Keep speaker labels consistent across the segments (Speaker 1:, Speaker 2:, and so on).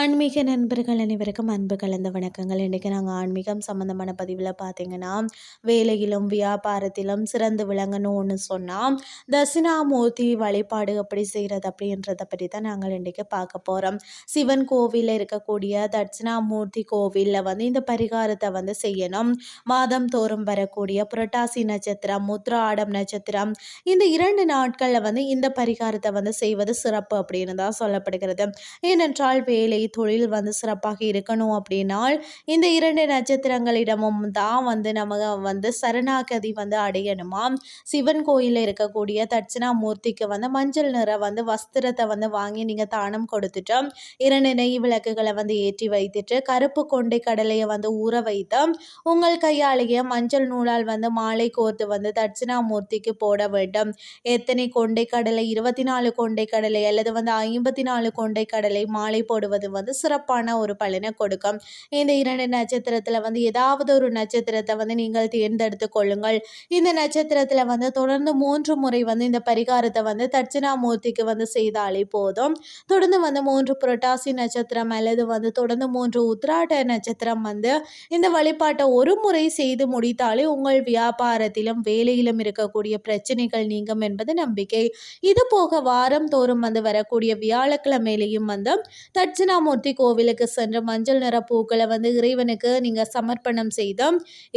Speaker 1: ஆன்மீக நண்பர்கள் அனைவருக்கும் அன்பு கலந்த வணக்கங்கள். இன்றைக்கி நாங்கள் ஆன்மீகம் சம்மந்தமான பதிவில் பார்த்தீங்கன்னா வேலையிலும் வியாபாரத்திலும் சிறந்து விளங்கணும்னு சொன்னால் தட்சிணாமூர்த்தி வழிபாடு எப்படி செய்கிறது அப்படின்றத பற்றி தான் நாங்கள் இன்றைக்கி பார்க்க போகிறோம் சிவன் கோவிலில் இருக்கக்கூடிய தட்சிணாமூர்த்தி கோவிலில் வந்து இந்த பரிகாரத்தை வந்து செய்யணும். மாதம் தோறும் வரக்கூடிய புரட்டாசி நட்சத்திரம் முத்ராடம் நட்சத்திரம் இந்த இரண்டு நாட்களில் வந்து இந்த பரிகாரத்தை வந்து செய்வது சிறப்பு அப்படின்னு தான் சொல்லப்படுகிறது. ஏனென்றால் வேலை தொழில் வந்து சிறப்பாக இருக்கணும் அப்படின்னால் இந்த இரண்டு நட்சத்திரங்களிடமும் தான் வந்து நம்ம வந்து சரணாகதி வந்து அடையணுமா? சிவன் கோயிலில் இருக்கக்கூடிய தட்சிணாமூர்த்திக்கு வந்து மஞ்சள் நிற வந்து வஸ்திரத்தை வந்து வாங்கி நீங்கள் தானம் கொடுத்துட்டு இரண்டு நெய் விளக்குகளை வந்து ஏற்றி வைத்துட்டு கருப்பு கொண்டை கடலையை வந்து ஊற வைத்து உங்கள் கையாலேயே மஞ்சள் நூலால் வந்து மாலை கோர்த்து வந்து தட்சிணாமூர்த்திக்கு போட வேண்டும். எத்தனை கொண்டை கடலை? இருபத்தி நாலு கொண்டை கடலை அல்லது வந்து ஐம்பத்தி நாலு கொண்டை கடலை மாலை போடுவது வந்து சிறப்பான ஒரு பலனை கொடுக்கும். இந்த இரண்டு நட்சத்திரத்தில் வந்து ஏதாவது ஒரு நட்சத்திரத்தை வந்து நீங்கள் தேர்ந்தெடுத்து கொள்ளுங்கள். இந்த நட்சத்திரத்தில் வந்து தொடர்ந்து மூன்று முறை வந்து இந்த பரிகாரத்தை வந்து தட்சிணாமூர்த்திக்கு வந்து செய்தாலே போதும். தொடர்ந்து வந்து மூன்று புரட்டாசி நட்சத்திரம் அல்லது வந்து தொடர்ந்து மூன்று உத்ராட்ட நட்சத்திரம் வந்து இந்த வழிபாட்டை ஒரு முறை செய்து முடித்தாலே உங்கள் வியாபாரத்திலும் வேலையிலும் இருக்கக்கூடிய பிரச்சனைகள் நீங்கும் என்பது நம்பிக்கை. இது போக வாரம் தோறும் வந்து வரக்கூடிய வியாழக்கிழமையிலையும் வந்து தட்சிணாமூர்த்தி கோவிலுக்கு சென்று மஞ்சள் நிற பூக்களை வந்து இறைவனுக்கு நீங்கள் சமர்ப்பணம் செய்து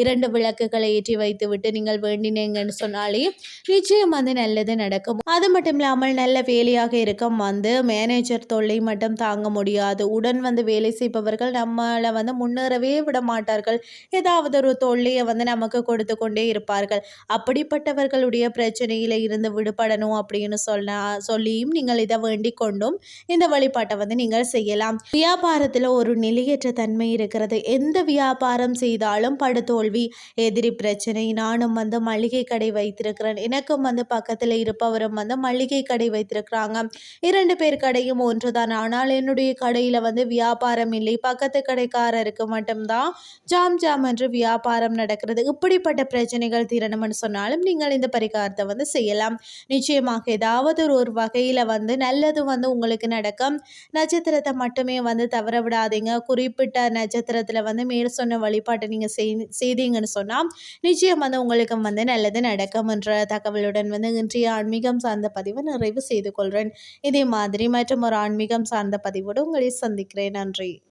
Speaker 1: இரண்டு விளக்குகளை ஏற்றி வைத்து விட்டு நீங்கள் வேண்டினீங்கன்னு சொன்னாலே நிச்சயம் வந்து நல்லது நடக்கும். அது மட்டும் இல்லாமல் நல்ல வேலையாக இருக்கும் வந்து மேனேஜர் தொல்லை மட்டும் தாங்க முடியாது. உடன் வந்து வேலை செய்பவர்கள் நம்மளை வந்து முன்னேறவே விட மாட்டார்கள். ஏதாவது ஒரு தொல்லையை வந்து நமக்கு கொடுத்து கொண்டே இருப்பார்கள். அப்படிப்பட்டவர்களுடைய பிரச்சனையில இருந்து விடுபடணும் அப்படின்னு சொன்ன சொல்லியும் நீங்கள் இதை வேண்டிக் கொண்டும் இந்த வழிபாட்டை வந்து நீங்கள் செய்யலாம். வியாபாரத்தில் ஒரு நிலையற்ற தன்மை இருக்கிறது. எந்த வியாபாரம் செய்தாலும் படுதோல்வி எதிரி பிரச்சனை நானும் வந்து மளிகை கடை வைத்திருக்கிறேன் எனக்கும் வந்து பக்கத்தில் இருப்பவரும் வந்து மளிகை கடை வைத்திருக்கிறாங்க. இரண்டு பேர் கடையும் ஒன்று தான் ஆனால் என்னுடைய கடையில் வந்து வியாபாரம் இல்லை. பக்கத்து கடைக்காரருக்கு மட்டும்தான் ஜாம் ஜாம் என்று வியாபாரம் நடக்கிறது. இப்படிப்பட்ட பிரச்சனைகள் தீரணும்னு சொன்னாலும் நீங்கள் இந்த பரிகாரத்தை வந்து செய்யலாம். நிச்சயமாக ஏதாவது ஒரு வகையில் வந்து நல்லது வந்து உங்களுக்கு நடக்கும். நட்சத்திரத்தை மட்டுமே வந்து தவற விடாதீங்க. குறிப்பிட்ட நட்சத்திரத்தில் வந்து மேல் சொன்ன வழிபாட்டை நீங்கள் செய் செய்தீங்கன்னு சொன்னால் நிச்சயம் வந்து உங்களுக்கு வந்து நல்லது நடக்கும் என்ற தகவலுடன் வந்து இன்றைய ஆன்மீகம் சார்ந்த பதிவை நிறைவு செய்து கொள்கிறேன் இதே மாதிரி மற்றும் ஒரு ஆன்மீகம் சார்ந்த பதிவோடு உங்களை சந்திக்கிறேன். நன்றி.